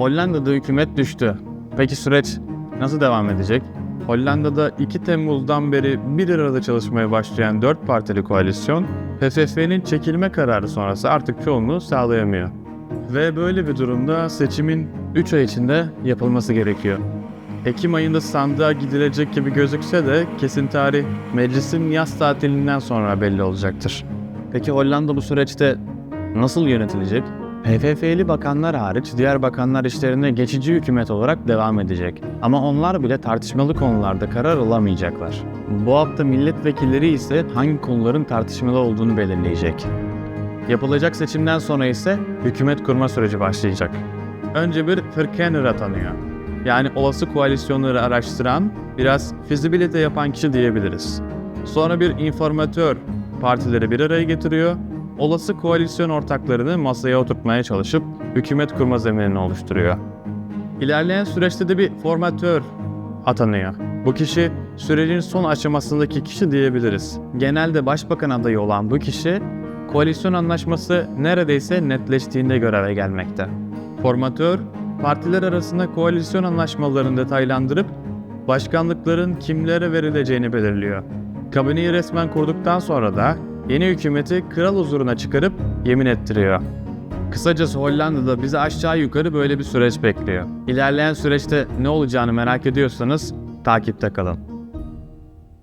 Hollanda'da hükümet düştü. Peki süreç nasıl devam edecek? Hollanda'da 2 Temmuz'dan beri bir arada çalışmaya başlayan 4 partili koalisyon, PFF'nin çekilme kararı sonrası artık çoğunluğu sağlayamıyor. Ve böyle bir durumda seçimin 3 ay içinde yapılması gerekiyor. Ekim ayında sandığa gidilecek gibi gözükse de kesin tarih meclisin yaz tatilinden sonra belli olacaktır. Peki Hollanda bu süreçte nasıl yönetilecek? PFF'li bakanlar hariç diğer bakanlar işlerine geçici hükümet olarak devam edecek. Ama onlar bile tartışmalı konularda karar alamayacaklar. Bu hafta milletvekilleri ise hangi konuların tartışmalı olduğunu belirleyecek. Yapılacak seçimden sonra ise hükümet kurma süreci başlayacak. Önce bir Firkener atanıyor. Yani olası koalisyonları araştıran, biraz fizibilite yapan kişi diyebiliriz. Sonra bir informatör partileri bir araya getiriyor, olası koalisyon ortaklarını masaya oturtmaya çalışıp hükümet kurma zeminini oluşturuyor. İlerleyen süreçte de bir formatör atanıyor. Bu kişi sürecin son aşamasındaki kişi diyebiliriz. Genelde başbakan adayı olan bu kişi koalisyon anlaşması neredeyse netleştiğinde göreve gelmekte. Formatör, partiler arasında koalisyon anlaşmalarını detaylandırıp başkanlıkların kimlere verileceğini belirliyor. Kabineyi resmen kurduktan sonra da yeni hükümeti kral huzuruna çıkarıp yemin ettiriyor. Kısacası Hollanda'da bizi aşağı yukarı böyle bir süreç bekliyor. İlerleyen süreçte ne olacağını merak ediyorsanız takipte kalın.